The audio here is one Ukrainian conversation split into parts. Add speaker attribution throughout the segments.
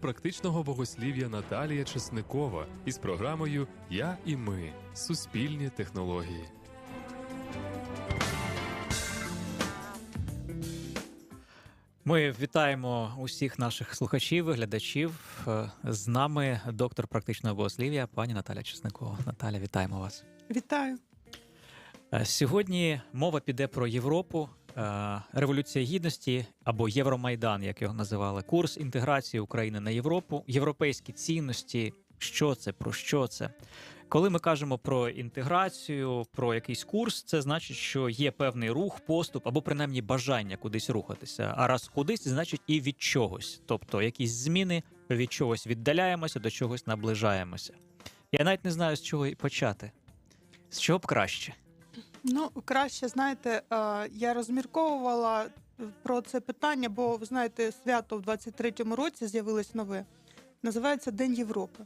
Speaker 1: практичного богослів'я Наталія Чесникова із програмою Я і ми Суспільні технології.
Speaker 2: Ми вітаємо усіх наших слухачів, глядачів. Е, З нами доктор практичного богослів'я, пані Наталя Чесникова. Наталя, вітаємо вас.
Speaker 3: Вітаю.
Speaker 2: Е, Сьогодні мова піде про Європу, революція гідності або Євромайдан, як його називали, курс інтеграції України на Європу, європейські цінності. Що це, про що це? Коли ми кажемо про інтеграцію, про якийсь курс, це значить, що є певний рух, поступ або принаймні бажання кудись рухатися. А раз кудись, значить і від чогось. Тобто якісь зміни від чогось віддаляємося, до чогось наближаємося. Я навіть не знаю, з чого і почати. З чого б краще?
Speaker 3: Ну, краще, знаєте, е, я розмірковувала про це питання, бо ви знаєте, свято в 23-му році з'явилось нове. Називається День Європи.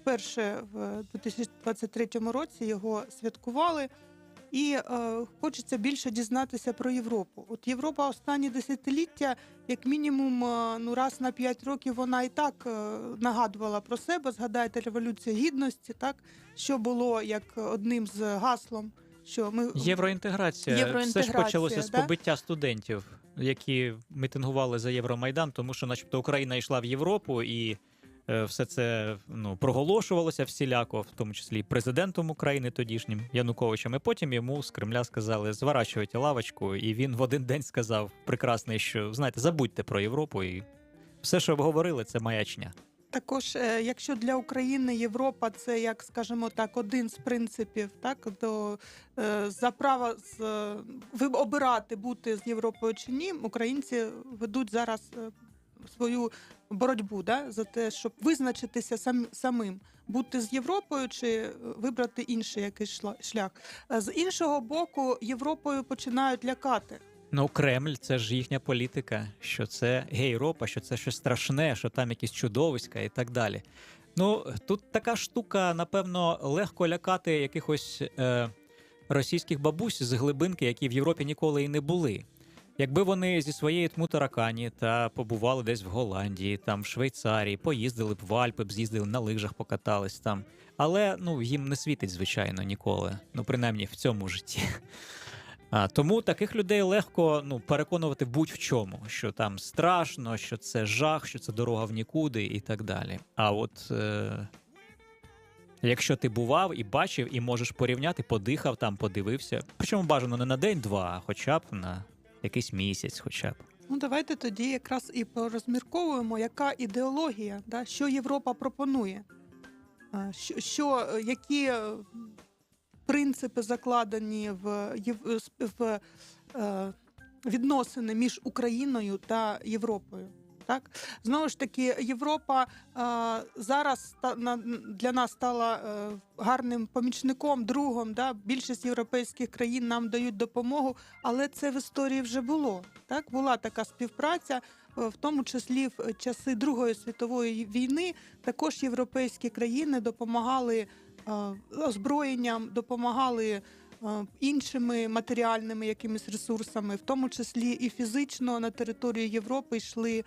Speaker 3: Вперше в 2023 році його святкували, і е, хочеться більше дізнатися про Європу. От Європа останні десятиліття, як мінімум, е, ну раз на 5 років вона і так е, нагадувала про себе. Згадайте революцію гідності, так що було як одним з гаслом. Що ми
Speaker 2: Євроінтеграція. Все ж
Speaker 3: Євроінтеграція,
Speaker 2: почалося з побиття студентів, які мітингували за Євромайдан, тому що, начебто, Україна йшла в Європу і. е, Все це ну проголошувалося всіляко, в тому числі і президентом України тодішнім Януковичем. І потім йому з Кремля сказали зворачуйте лавочку, і він в один день сказав прекрасний, що знаєте, забудьте про Європу, і все, що ви говорили, це маячня.
Speaker 3: Також, е, якщо для України Європа це як скажімо так, один з принципів, так до е, за право з е, обирати бути з Європою чи ні, українці ведуть зараз свою боротьбу да, за те, щоб визначитися сам, самим, бути з Європою чи вибрати інший якийсь шлях. З іншого боку, Європою починають лякати.
Speaker 2: Ну, Кремль це ж їхня політика, що це гей-Європа, що це щось страшне, що там якісь чудовиська і так далі. Ну, тут така штука, напевно, легко лякати якихось е, російських бабусь з глибинки, які в Європі ніколи і не були. Якби вони зі своєї тмутаракані та побували десь в Голландії, там в Швейцарії, поїздили б в Альпи, б з'їздили на лижах, покатались там. Але ну їм не світить, звичайно, ніколи. Ну, принаймні в цьому житті. А, тому таких людей легко ну, переконувати будь-в чому, що там страшно, що це жах, що це дорога в нікуди і так далі. А от е- якщо ти бував і бачив, і можеш порівняти, подихав там, подивився. Причому бажано не на день-два, а хоча б на якийсь місяць, хоча б.
Speaker 3: Ну, давайте тоді якраз і порозмірковуємо, яка ідеологія, да, що Європа пропонує, що, що е, які е, принципи закладені в, Єв- в е, відносини між Україною та Європою. Так, знову ж таки, Європа е, зараз ста- на, для нас стала е, гарним помічником, другом. Да? Більшість європейських країн нам дають допомогу, але це в історії вже було. Так, була така співпраця, е, в тому числі в часи Другої світової війни. Також європейські країни допомагали е, озброєнням, допомагали е, іншими матеріальними якимись ресурсами, в тому числі і фізично на територію Європи йшли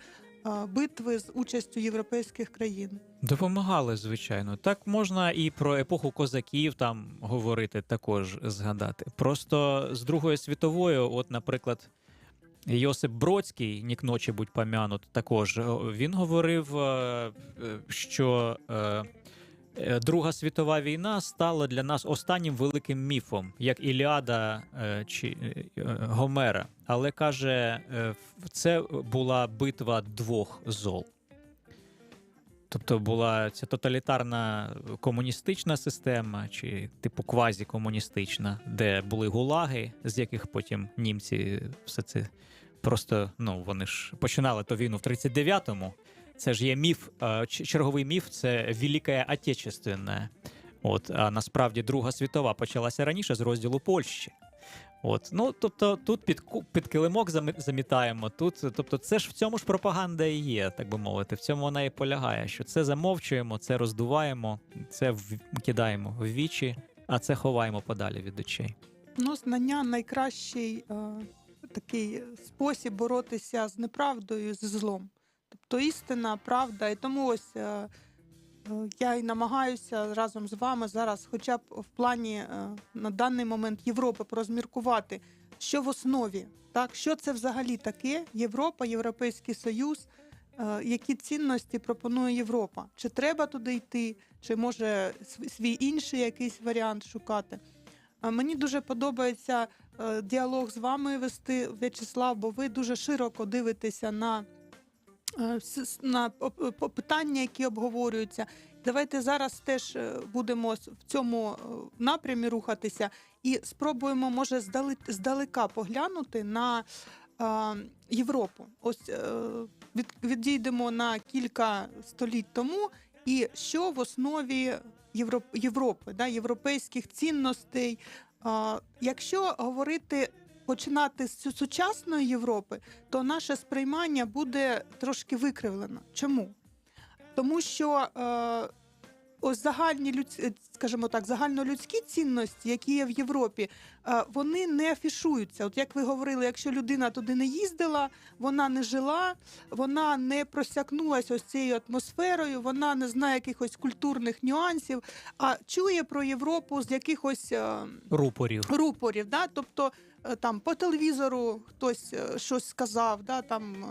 Speaker 3: е, битви з участю європейських країн.
Speaker 2: Допомагали, звичайно. Так можна і про епоху козаків там говорити, також згадати. Просто з Другої світової, от, наприклад, Йосип Бродський, нік ночі будь помянут, також е, він говорив, е, е, що е, е, Друга світова війна стала для нас останнім великим міфом, як Іліада е, чи е, е, Гомера. Але каже, е, це була битва двох зол. Тобто була ця тоталітарна комуністична система, чи типу квазікомуністична, де були гулаги, з яких потім німці все це просто ну вони ж починали ту війну в 39-му. Це ж є міф, е, черговий міф це Велика Отечественна. От, а насправді Друга світова почалася раніше з розділу Польщі. От, ну тобто тут під, під килимок замітаємо. Тут, тобто, це ж в цьому ж пропаганда і є, так би мовити. В цьому вона і полягає, що це замовчуємо, це роздуваємо, це кидаємо в вічі, а це ховаємо подалі від очей.
Speaker 3: Ну, знання найкращий е, такий спосіб боротися з неправдою, з злом. То істина, правда. І тому ось е, е, я і намагаюся разом з вами зараз, хоча б в плані е, на даний момент Європи, порозміркувати, що в основі, так, що це взагалі таке Європа, Європейський Союз, які цінності пропонує Європа. Чи треба туди йти, чи може свій інший якийсь варіант шукати. Мені дуже подобається діалог з вами вести, В'ячеслав, бо ви дуже широко дивитеся на, на оп- питання, які обговорюються. Давайте зараз теж е, будемо в цьому е, напрямі рухатися і спробуємо, може, здалека поглянути на е, Європу. Ось е, відійдемо на кілька століть тому, і що в основі Європи, да, європейських цінностей. Якщо говорити починати з сучасної Європи, то наше сприймання буде трошки викривлено. Чому? Тому що е, ось загальні людські, скажімо так, загальнолюдські цінності, які є в Європі, е, вони не афішуються. От як ви говорили, якщо людина туди не їздила, вона не жила, вона не просякнулася ось цією атмосферою, вона не знає якихось культурних нюансів, а чує про Європу з якихось. е,
Speaker 2: Рупорів.
Speaker 3: рупорів, да? тобто е, там по телевізору хтось е, щось сказав, да? там е,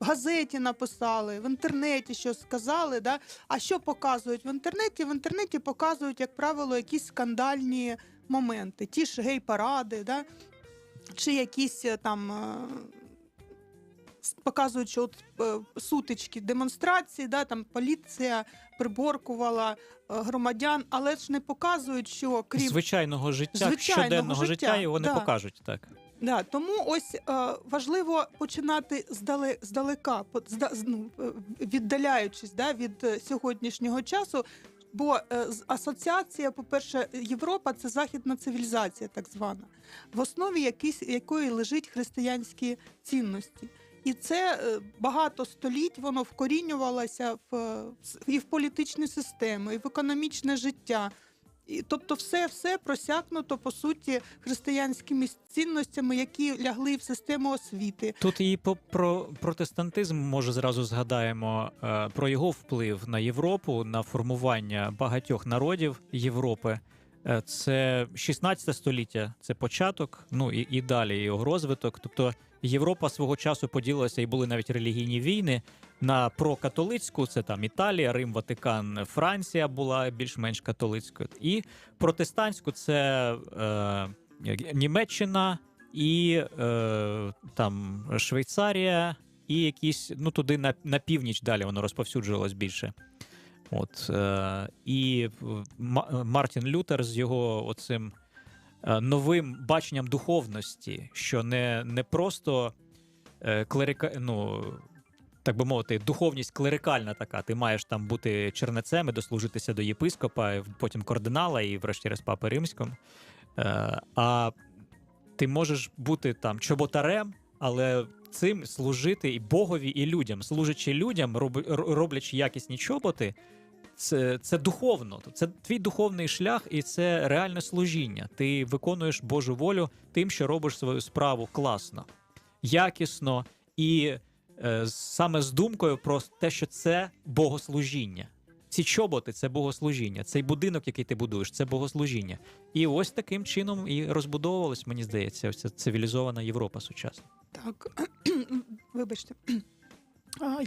Speaker 3: в газеті написали, в інтернеті щось сказали. Да? А що показують в інтернеті? В інтернеті показують, як правило, якісь скандальні моменти, ті ж гей-паради, да? чи якісь е, там. Показують, що от е, сутички, демонстрації, да, там поліція приборкувала е, громадян, але ж не показують, що крім
Speaker 2: Звичайного життя,
Speaker 3: Звичайного
Speaker 2: щоденного життя,
Speaker 3: життя,
Speaker 2: його не
Speaker 3: да.
Speaker 2: покажуть так.
Speaker 3: Да, тому ось е, важливо починати здале, здалека, зда, ну, е, віддаляючись да, від сьогоднішнього часу. Бо е, асоціація, по-перше, Європа це західна цивілізація, так звана, в основі якісь, якої лежить християнські цінності. І це е, багато століть воно вкорінювалося в, е, і в політичні системи, і в економічне життя. І, тобто, все, все просякнуто по суті християнськими цінностями, які лягли в систему освіти.
Speaker 2: Тут і по про протестантизм, може, зразу згадаємо е, про його вплив на Європу, на формування багатьох народів Європи. Це 16 століття, це початок, ну і, і далі його розвиток. Тобто Європа свого часу поділилася і були навіть релігійні війни на прокатолицьку, це там Італія, Рим, Ватикан, Франція була більш-менш католицькою, і протестантську це е, Німеччина і е, там Швейцарія, і якісь, ну туди на, на північ далі воно розповсюджувалось більше. От, е, і е, Мартін Лютер з його оцим новим баченням духовності, що не, не просто е, клерика, ну, так би мовити, духовність клерикальна така. Ти маєш там бути чернецем і дослужитися до єпископа, потім кардинала, і врешті-решт папи римського. Е, а ти можеш бути там чоботарем, але цим служити і Богові, і людям. Служачи людям, роб- роблячи якісні чоботи, це, це духовно. Це твій духовний шлях, і це реальне служіння. Ти виконуєш Божу волю тим, що робиш свою справу класно, якісно і е, саме з думкою про те, що це богослужіння. Ці чоботи це богослужіння, цей будинок, який ти будуєш, це богослужіння. І ось таким чином і розбудовувалась, мені здається, ця цивілізована Європа сучасна.
Speaker 3: Так, вибачте.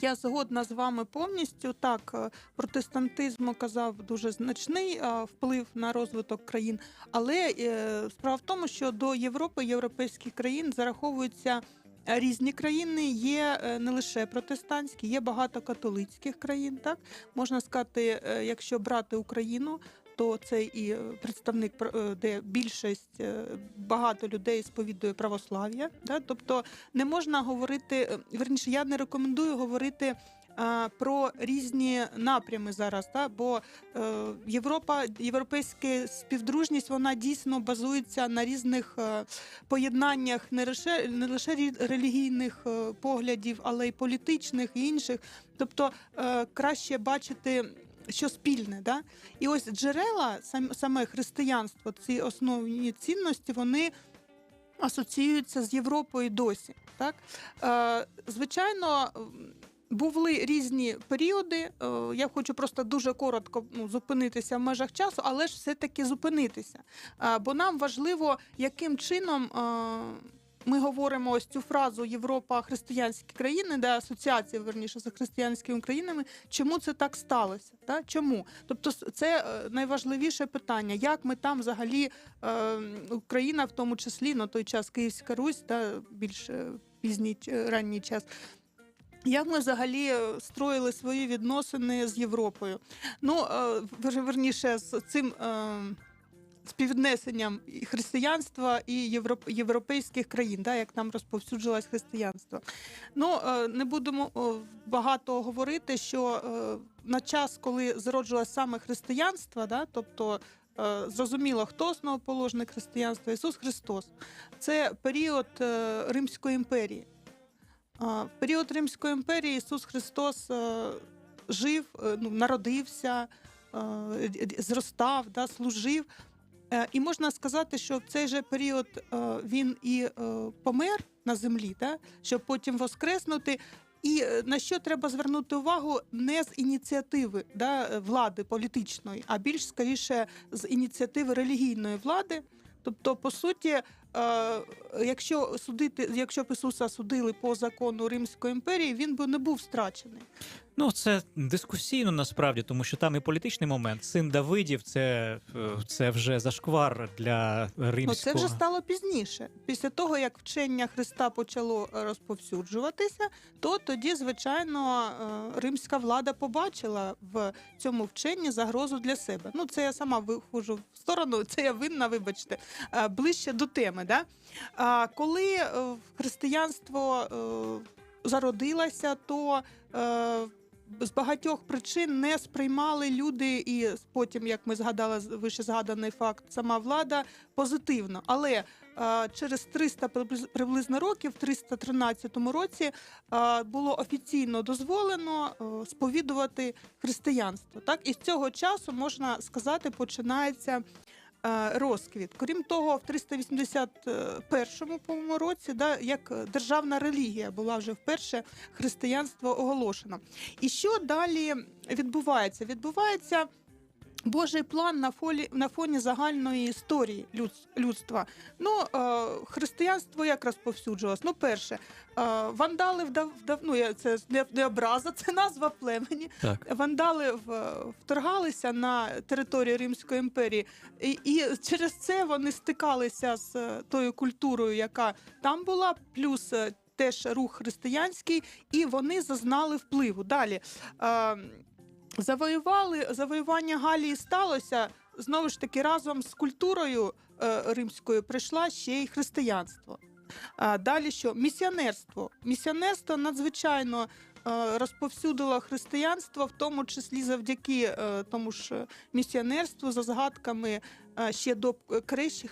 Speaker 3: Я згодна з вами повністю. Так, е, протестантизм оказав дуже значний вплив на розвиток країн, але е, справа в тому, що до Європи, європейських країн зараховуються е, різні країни. Є е, не лише протестантські, є багато католицьких країн. Так можна сказати, е, якщо брати Україну. То це і е, представник, пр- е, де більшість е, багато людей сповідує православ'я. Да? Тобто не можна говорити, верніше, я не рекомендую говорити. Про різні напрями зараз, та бо Європа, європейська співдружність, вона дійсно базується на різних поєднаннях не лише не лише релігійних поглядів, але й політичних і інших. Тобто краще бачити, що спільне. Да? І ось джерела, саме християнство, ці основні цінності, вони асоціюються з Європою досі. Так? Е, звичайно, Були різні періоди. Е, Я хочу просто дуже коротко ну, зупинитися в межах часу, але ж все-таки зупинитися. Е, Бо нам важливо, яким чином ми говоримо ось цю фразу Європа християнські країни, де асоціація верніше з християнськими країнами. Чому це так сталося? Та? Чому? Тобто, це е, найважливіше питання, як ми там взагалі е, Україна, в тому числі на той час Київська Русь, та більш е, пізній ранній час. Як ми взагалі строїли свої відносини з Європою? Ну, верніше, з цим співвіднесенням християнства і європ- європейських країн, да, як там розповсюджилось християнство. Ну, е, не будемо е, багато говорити, що е, на час, коли зароджувалось саме християнство, да, тобто зрозуміло, хто основоположник християнства Ісус Христос. Це період Римської імперії. В період Римської імперії Ісус Христос жив, ну, народився, зростав, да, служив. Е, І можна сказати, що в цей же період е, він і е, помер на землі, та щоб потім воскреснути. І на що треба звернути увагу не з ініціативи да, влади політичної, а більш скоріше з ініціативи релігійної влади. Тобто, по суті, якщо судити, якщо б Ісуса судили по закону Римської імперії, він би не був страчений.
Speaker 2: Ну, це дискусійно насправді, тому що там і політичний момент. Син Давидів, це, е, це вже зашквар для римського.
Speaker 3: Ну, це вже стало пізніше. Після того, як вчення Христа почало розповсюджуватися, то тоді, звичайно, е, римська влада побачила в цьому вченні загрозу для себе. Ну, це я сама виходжу в сторону, це я винна, вибачте, е, ближче до теми. Да? А коли е, християнство е, зародилося, то е, з багатьох причин не сприймали люди, і потім, як ми згадали вище згаданий факт, сама влада позитивно. Але е, через 300 приблиз- приблизно років, в 313 році, е, було офіційно дозволено е, сповідувати християнство. Так і з цього часу можна сказати, починається. Е, Розквіт. Крім того, в 381 по-моєму, році, да, як державна релігія була вже вперше християнство оголошено. І що далі відбувається? Відбувається Божий план на фоні, на фоні загальної історії людства. Ну, е, християнство як розповсюджувалось? Ну, перше, е, вандали вдав, вдав, ну, я- це не, не образа, це назва племені.
Speaker 2: Так.
Speaker 3: Вандали в, вторгалися на територію Римської імперії, і, і через це вони стикалися з е, тою культурою, яка там була, плюс е, теж рух християнський, і вони зазнали впливу. Далі е, завоювали завоювання Галії сталося знову ж таки разом з культурою е, римською прийшла ще й християнство. А далі що? Місіонерство. Місіонерство надзвичайно е, розповсюдило християнство, в тому числі завдяки е, тому ж місіонерству за згадками е, ще до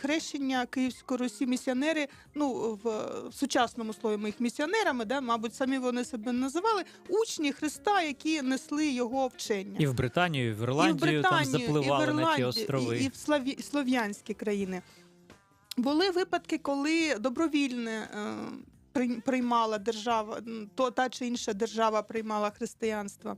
Speaker 3: хрещення Київської Русі місіонери, ну в, сучасному слові ми їх місіонерами, да, мабуть, самі вони себе називали, учні Христа, які несли його вчення.
Speaker 2: І в Британію, і в
Speaker 3: І в
Speaker 2: Ірландію там запливали
Speaker 3: і в
Speaker 2: на ті острови.
Speaker 3: І, і в Славі... слов'янські країни. Були випадки, коли добровільне приймала держава, то та чи інша держава приймала християнство.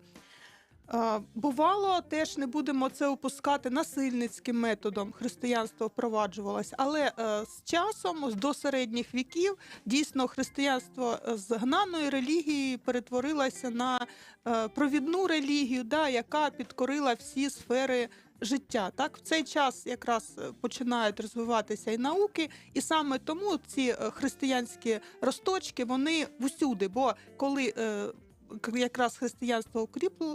Speaker 3: Бувало, теж не будемо це опускати насильницьким методом. Християнство впроваджувалось, але е, з часом, до середніх віків, дійсно християнство е, з гнаної релігії перетворилося на е, провідну релігію, да, яка підкорила всі сфери життя. Так, в цей час якраз е, починають розвиватися і науки, і саме тому ці е, християнські росточки вони всюди. Бо коли е, якраз християнство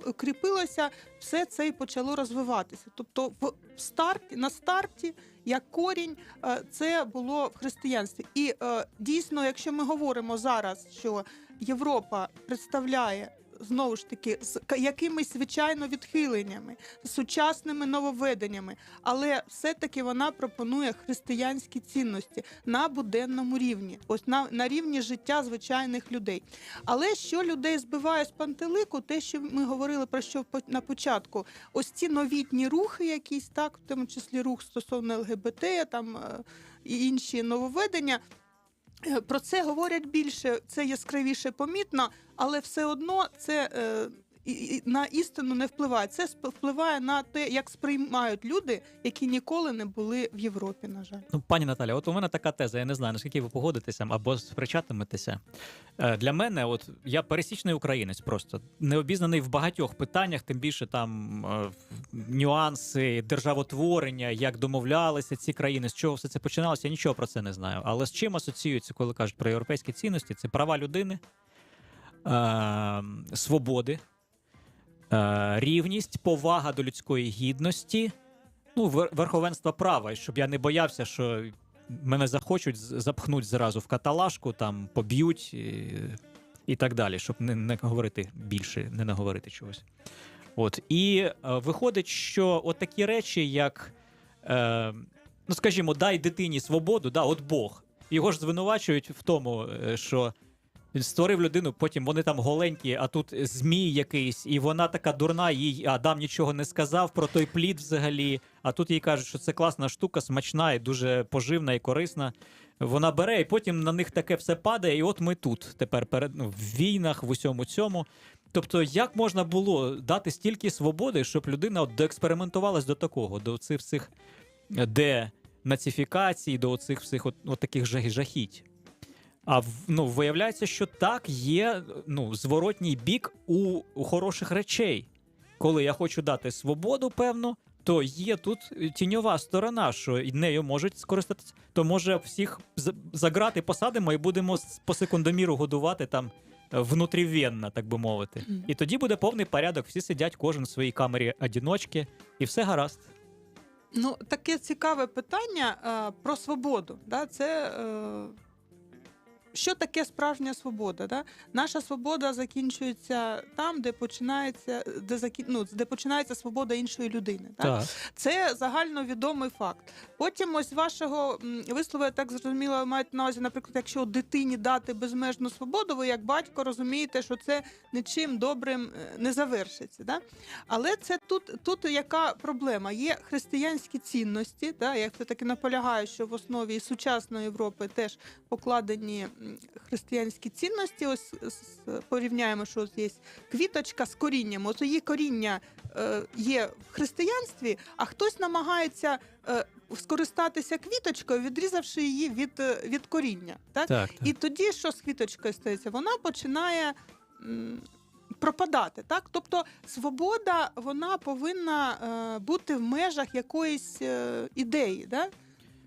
Speaker 3: укріпилося, все це і почало розвиватися. Тобто, в старті на старті, як корінь, це було в християнстві. І дійсно, якщо ми говоримо зараз, що Європа представляє знову ж таки з якимись звичайно відхиленнями, сучасними нововведеннями, але все-таки вона пропонує християнські цінності на буденному рівні, ось на, на рівні життя звичайних людей. Але що людей збиває з пантелику, те, що ми говорили про що на початку, ось ці новітні рухи, якісь так, в тому числі рух стосовно ЛГБТ, там е, і інші нововведення. Е, Про це говорять більше, це яскравіше помітно, але все одно це е, на істину не впливає. Це впливає на те, як сприймають люди, які ніколи не були в Європі, на жаль.
Speaker 2: Ну, пані Наталя, от у мене така теза. Я не знаю, наскільки ви погодитеся або сперечатиметеся. Е, Для мене, от я пересічний українець, просто не обізнаний в багатьох питаннях, тим більше там е, нюанси державотворення, як домовлялися ці країни, з чого все це починалося. Я нічого про це не знаю. Але з чим асоціюється, коли кажуть про європейські цінності, це права людини, е, свободи, рівність, повага до людської гідності ну, вер- верховенство права, щоб я не боявся, що мене захочуть запхнуть зразу в каталажку, там поб'ють і, і так далі, щоб не, не говорити більше, не наговорити чогось. От і е, виходить, що от такі речі, як, е, ну скажімо, дай дитині свободу, да, от Бог. Його ж звинувачують в тому, е, що він створив людину, потім вони там голенькі, а тут змій якийсь, і вона така дурна, їй Адам нічого не сказав про той плід взагалі. А тут їй кажуть, що це класна штука, смачна і дуже поживна і корисна. Вона бере, і потім на них таке все падає, і от ми тут тепер перед ну, в війнах, в усьому цьому. Тобто, як можна було дати стільки свободи, щоб людина от доекспериментувалась до такого, до цих всіх денацифікацій, до цих всіх от, от таких жах- жахіть. А ну, виявляється, що так є ну, зворотній бік у, у хороших речей. Коли я хочу дати свободу, певно, то є тут тіньова сторона, що нею можуть скористатися. То може всіх за- за посадимо і будемо по секундоміру годувати там е, внутрівенно, так би мовити. І тоді буде повний порядок, всі сидять кожен в своїй камері одіночки, і все гаразд.
Speaker 3: Ну, таке цікаве питання е, про свободу. Да? Це е, що таке справжня свобода? Да? Наша свобода закінчується там, де починається, де, закі... ну, де починається свобода іншої людини. Да?
Speaker 2: Так.
Speaker 3: Це загальновідомий факт. Потім ось вашого вислову, я так зрозуміла, ви маєте на увазі, наприклад, якщо дитині дати безмежну свободу, ви як батько розумієте, що це нічим добрим е, не завершиться. Да? Але це тут, тут яка проблема? Є християнські цінності. Да? Я все-таки наполягаю, що в основі сучасної Європи теж покладені християнські цінності. Ось порівняємо, що ось є квіточка з корінням. От її коріння е, є в християнстві, а хтось намагається е, скористатися квіточкою, відрізавши її від, е, від коріння. Так?
Speaker 2: Так, так.
Speaker 3: І тоді, що з квіточкою стається? Вона починає пропадати. Так? Тобто свобода вона повинна е, бути в межах якоїсь е, ідеї. Да?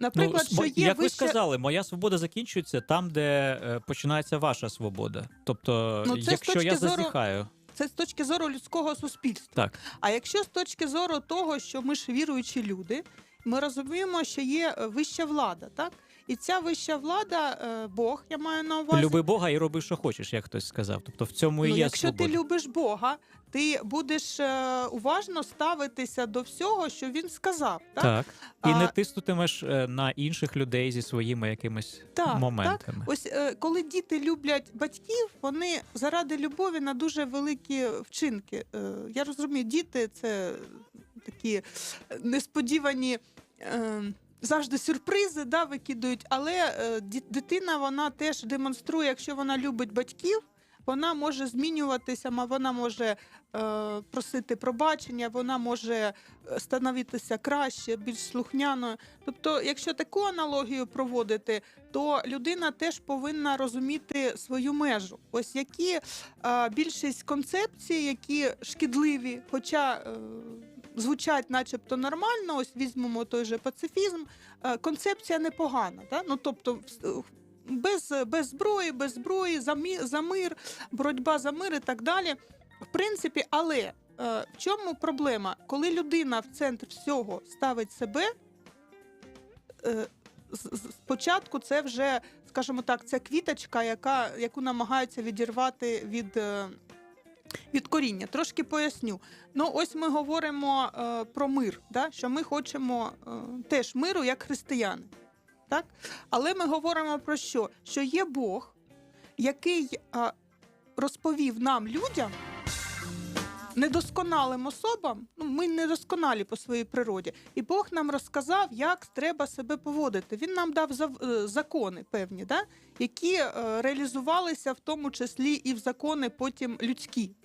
Speaker 3: Наприклад,
Speaker 2: ну,
Speaker 3: що є
Speaker 2: як ви сказали, моя свобода закінчується там, де е, починається ваша свобода. Тобто,
Speaker 3: Ну, це
Speaker 2: якщо я
Speaker 3: зору-
Speaker 2: зазіхаю,
Speaker 3: це з точки зору людського суспільства.
Speaker 2: так.
Speaker 3: А якщо з точки зору того, що ми ж віруючі люди, ми розуміємо, що є е, вища влада, так? І ця вища влада, е, Бог, я маю на увазі.
Speaker 2: Люби Бога і роби, що хочеш, як хтось сказав. Тобто в цьому і
Speaker 3: ну,
Speaker 2: є
Speaker 3: якщо
Speaker 2: свобода.
Speaker 3: ти любиш Бога, ти будеш е, уважно ставитися до всього, що він сказав. Так,
Speaker 2: Так. І
Speaker 3: А-
Speaker 2: не тиснутимеш е, на інших людей зі своїми якимись
Speaker 3: Так,
Speaker 2: моментами.
Speaker 3: Ось е, коли діти люблять батьків, вони заради любові на дуже великі вчинки. Я розумію, діти це такі несподівані. Завжди сюрпризи да, викидують, але дитина вона теж демонструє, якщо вона любить батьків, вона може змінюватися, вона може е, просити пробачення, вона може е, становитися краще, більш слухняною. Тобто, якщо таку аналогію проводити, то людина теж повинна розуміти свою межу. Ось які е, більшість концепцій, які шкідливі, хоча. Е, Звучать, начебто, нормально. Ось візьмемо той же пацифізм. Е, Концепція непогана. Да? Ну, тобто, без, без зброї, без зброї, за, мі- за мир, боротьба за мир і так далі. В принципі, але е, в чому проблема? Коли людина в центр всього ставить себе, е, спочатку це вже, скажімо так, це квіточка, яка, яку намагаються відірвати від. е, Від коріння трошки поясню. Ну, ось ми говоримо про мир, да? що ми хочемо теж миру як християни. Так? Але ми говоримо про що? Що є Бог, який е, розповів нам, людям, недосконалим особам, ну ми недосконалі по своїй природі, і Бог нам розказав, як треба себе поводити. Він нам дав е, закони певні, да? які е, реалізувалися в тому числі і в закони потім людські.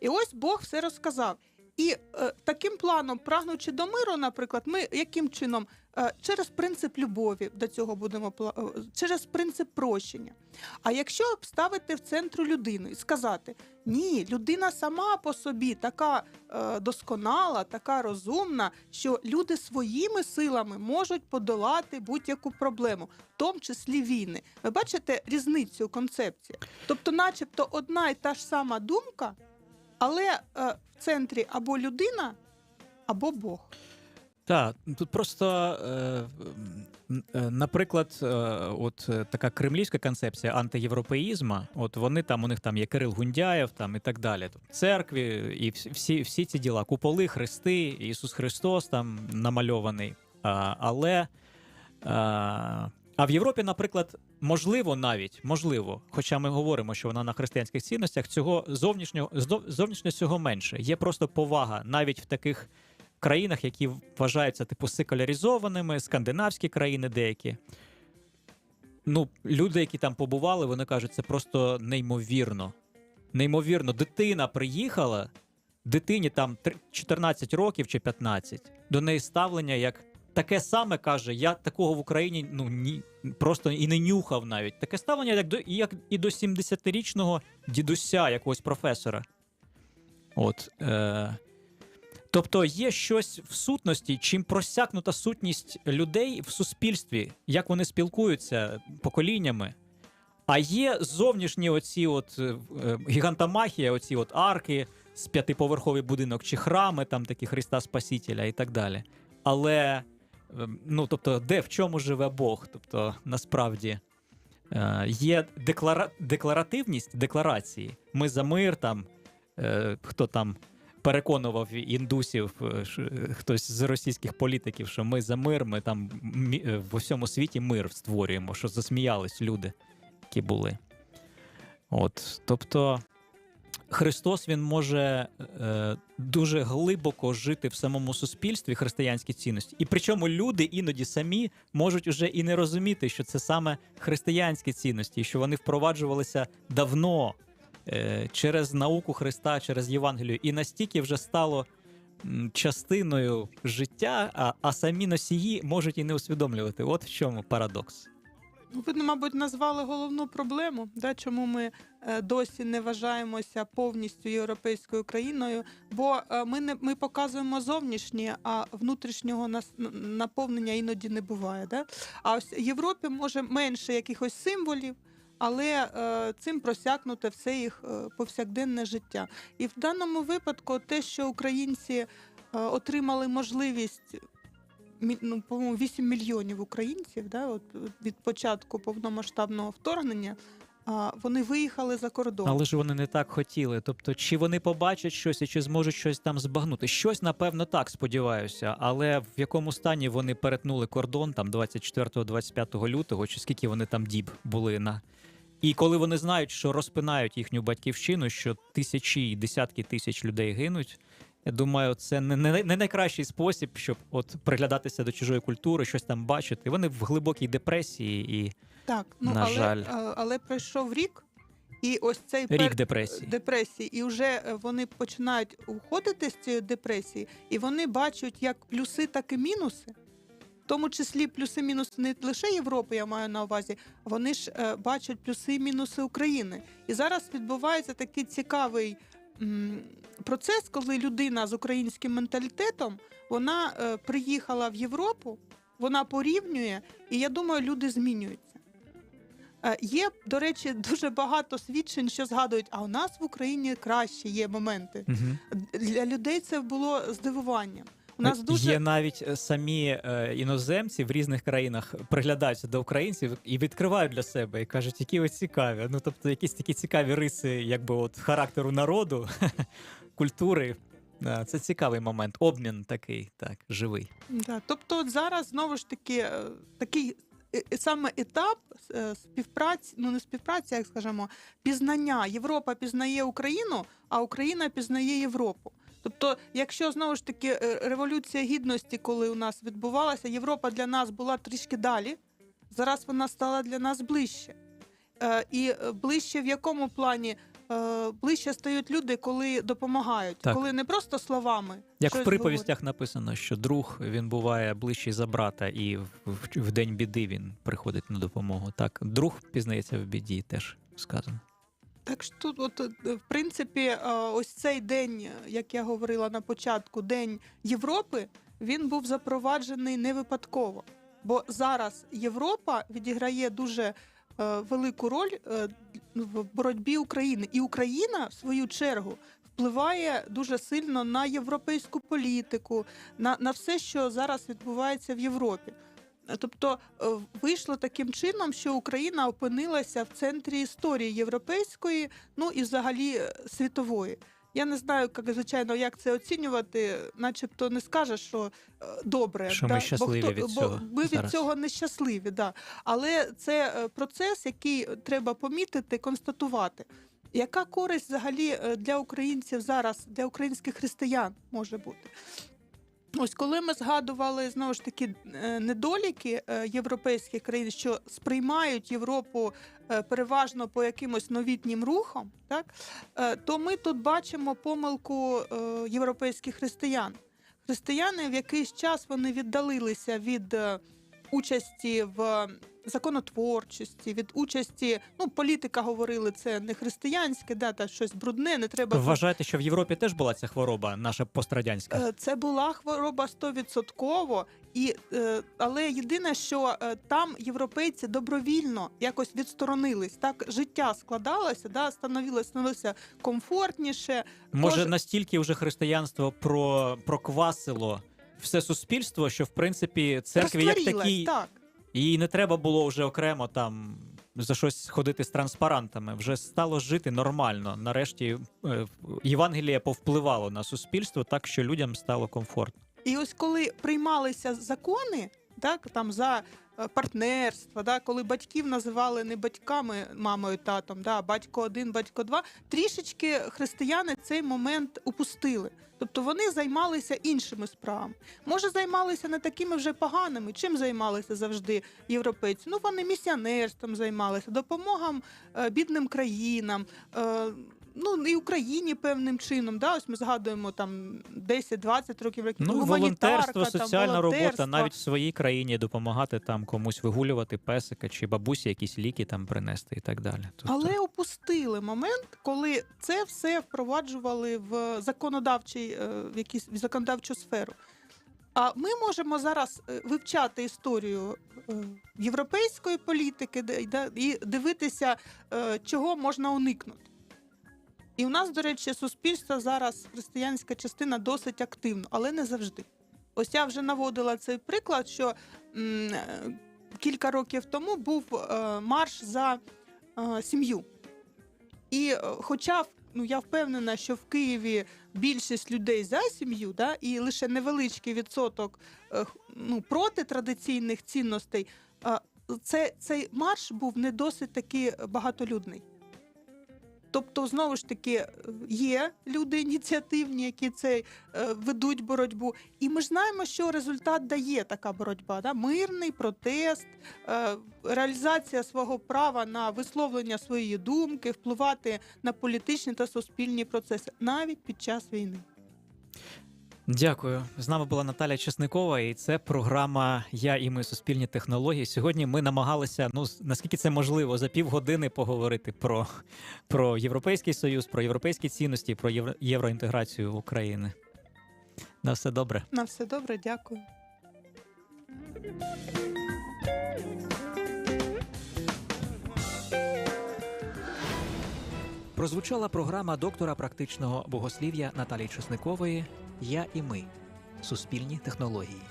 Speaker 3: І ось Бог все розказав. І е, таким планом, прагнучи до миру, наприклад, ми яким чином через принцип любові до цього будемо е, через принцип прощення. А якщо ставити в центру людину і сказати: ні, людина сама по собі така е, досконала, така розумна, що люди своїми силами можуть подолати будь-яку проблему, в тому числі війни. Ви бачите різницю у концепції? Тобто, начебто, одна і та ж сама думка, але е, в центрі або людина, або Бог.
Speaker 2: Так, тут просто, е, е, наприклад, е, от така кремлівська концепція антиєвропеїзму, от вони там, у них там є Кирил Гундяєв там і так далі. Церкві і всі- всі, ці діла, куполи, хрести, Ісус Христос там намальований. Але а, в Європі, наприклад, можливо, навіть можливо, хоча ми говоримо, що вона на християнських цінностях, цього зовнішнього зов- зовнішньо цього менше. Є просто повага навіть в таких країнах, які вважаються типу секуляризованими, скандинавські країни деякі. Ну, люди, які там побували, вони кажуть, це просто неймовірно. Неймовірно, дитина приїхала, дитині там 14 років чи 15, до неї ставлення як таке саме каже: я такого в Україні ну ні, просто і не нюхав навіть. Таке ставлення, як до як і до 70-річного дідуся, якогось професора. От. Е- Тобто є щось в сутності, чим просякнута сутність людей в суспільстві, як вони спілкуються поколіннями. А є зовнішні оці от е, е, гігантомахія, оці от арки, з п'ятиповерховий будинок чи храми, там такі Христа Спасителя і так далі. Але е, ну тобто, де в чому живе Бог? Тобто, насправді е, є деклара... декларативність декларації. Ми за мир, там е, хто там переконував індусів, е, хтось з російських політиків, що ми за мир, ми там е, в усьому світі мир створюємо, що засміялись люди, які були. От, тобто. Христос він може е, дуже глибоко жити в самому суспільстві християнські цінності. І причому люди іноді самі можуть уже і не розуміти, що це саме християнські цінності, що вони впроваджувалися давно через науку Христа, через Євангелію, і настільки вже стало частиною життя, а, а самі носії можуть і не усвідомлювати. От в чому парадокс.
Speaker 3: Ну, Ви, мабуть, назвали головну проблему, да, чому ми е, досі не вважаємося повністю європейською країною, бо е, ми не ми показуємо зовнішнє, а внутрішнього наповнення іноді не буває. Да? А ось в Європі може менше якихось символів, але е, цим просякнуте все їх е, повсякденне життя. І в даному випадку те, що українці е, отримали можливість ну, по-моєму, 8 мільйонів українців, да, от від початку повномасштабного вторгнення, вони виїхали за кордон.
Speaker 2: Але ж вони не так хотіли. Тобто, чи вони побачать щось чи зможуть щось там збагнути? Щось, напевно, так сподіваюся. Але в якому стані вони перетнули кордон там 24-25 лютого, чи скільки вони там діб були на. І коли вони знають, що розпинають їхню батьківщину, що тисячі і десятки тисяч людей гинуть. Я думаю, це не, не, не найкращий спосіб, щоб от приглядатися до чужої культури, щось там бачити. Вони в глибокій депресії і
Speaker 3: Так, ну
Speaker 2: на
Speaker 3: але,
Speaker 2: жаль.
Speaker 3: а, але пройшов рік, і ось цей
Speaker 2: рік
Speaker 3: пер-
Speaker 2: депресії.
Speaker 3: депресії, і вже е, вони починають уходити з цієї депресії, і вони бачать як плюси, так і мінуси. В тому числі плюси-мінуси не лише Європи, я маю на увазі, вони ж е, бачать плюси і мінуси України. І зараз відбувається такий цікавий м, процес, коли людина з українським менталітетом вона е, приїхала в Європу, вона порівнює, і я думаю, люди змінюються. Е, Є, до речі, дуже багато свідчень, що згадують, а у нас в Україні краще є моменти.
Speaker 2: Угу.
Speaker 3: Для людей це було здивуванням. У нас дуже
Speaker 2: Є навіть е, самі е, іноземці в різних країнах приглядаються до українців і відкривають для себе і кажуть, які ви цікаві. Ну тобто, якісь такі цікаві риси, якби от характеру народу, культури. Е, Це цікавий момент. Обмін такий, так, живий.
Speaker 3: Да, тобто, от зараз знову ж таки е, такий е- е- саме етап е, співпраці, ну не співпраці, як скажемо, пізнання. Європа пізнає Україну, а Україна пізнає Європу. Тобто, якщо знову ж таки е, революція гідності, коли у нас відбувалася, Європа для нас була трішки далі. Зараз вона стала для нас ближче. Е, І е, ближче в якому плані? Ближче стають люди, коли допомагають,
Speaker 2: Так.
Speaker 3: коли не просто словами.
Speaker 2: Як в приповістях написано, що друг він буває ближчий за брата, і в, в, в день біди він приходить на допомогу. Так, друг пізнається в біді, теж сказано.
Speaker 3: Так що от, е, в принципі, е, ось цей день, е, як я говорила на початку, День Європи, він був запроваджений не випадково. Бо зараз Європа відіграє дуже велику роль в боротьбі України. І Україна, в свою чергу, впливає дуже сильно на європейську політику, на, на все, що зараз відбувається в Європі. Тобто е, вийшло таким чином, що Україна опинилася в центрі історії європейської, ну і взагалі е, світової. Я не знаю, як звичайно, як це оцінювати, начебто не скажеш, що е, добре,
Speaker 2: Що ми щасливі
Speaker 3: бо
Speaker 2: від
Speaker 3: бо
Speaker 2: цього
Speaker 3: ми від цього не щасливі, да. Але це процес, який треба помітити, констатувати. Яка користь взагалі для українців зараз, для українських християн може бути? Ось коли ми згадували знову ж таки е, недоліки е, європейських країн, що сприймають Європу е, переважно по якимось новітнім рухам, так то ми тут бачимо помилку європейських християн. Християни в якийсь час вони віддалилися від участі в законотворчості, від участі, ну політика говорили, це не християнське, да, та щось брудне, не треба
Speaker 2: Вважаєте, що в Європі теж була ця хвороба, наша пострадянська?
Speaker 3: Е, Це була хвороба 100%, і, е, але єдине, що е, там європейці добровільно якось відсторонились. Так життя складалося, да, становилося, становилося комфортніше.
Speaker 2: Може,
Speaker 3: кожен-
Speaker 2: настільки вже християнство про, проквасило все суспільство, що в принципі церкві як
Speaker 3: розтворилось, так.
Speaker 2: Їй не треба було вже окремо там за щось ходити з транспарантами. Вже стало жити нормально. Нарешті е, Євангеліє повпливало на суспільство так, що людям стало комфортно.
Speaker 3: І ось коли приймалися закони, так там за е, партнерство, да, коли батьків називали не батьками, мамою, татом, да, батько один, батько два, трішечки християни цей момент упустили. Тобто вони займалися іншими справами. Може, займалися не такими вже поганими. Чим займалися завжди європейці? Ну вони місіонерством займалися, допомогам е, бідним країнам. Ну і Україні певним чином, да, ось ми згадуємо там 10-20 років років.
Speaker 2: Ну, волонтерство,
Speaker 3: там,
Speaker 2: соціальна робота, навіть в своїй країні допомагати там комусь вигулювати песика чи бабусі якісь ліки там принести і так далі. Тобто,
Speaker 3: Але опустили момент, коли це все впроваджували в законодавчий, е, в якісь в законодавчу сферу. А ми можемо зараз е, вивчати історію е, європейської політики і дивитися, чого можна уникнути. І у нас, до речі, суспільство зараз християнська частина досить активна, але не завжди. Ось я вже наводила цей приклад, що м, е, кілька років тому був е, марш за е, сім'ю. І е, хоча ну, я впевнена, що в Києві більшість людей за сім'ю, да, і лише невеличкий відсоток е, ну, проти традиційних цінностей, е, це, цей марш був не досить таки багатолюдний. Тобто, знову ж таки, е, є люди ініціативні, які це е, ведуть боротьбу. І ми ж знаємо, що результат дає така боротьба. Да? Мирний протест, е, реалізація свого права на висловлення своєї думки, впливати на політичні та суспільні процеси навіть під час війни.
Speaker 2: Дякую. З нами була Наталя Чесникова, і це програма Я і ми суспільні технології. Сьогодні ми намагалися, ну наскільки це можливо, за півгодини поговорити про, про Європейський Союз, про європейські цінності, про євро, євроінтеграцію України. На все добре.
Speaker 3: На все добре, дякую.
Speaker 2: Прозвучала програма доктора практичного богослів'я Наталії Чесникової Я і ми суспільні технології.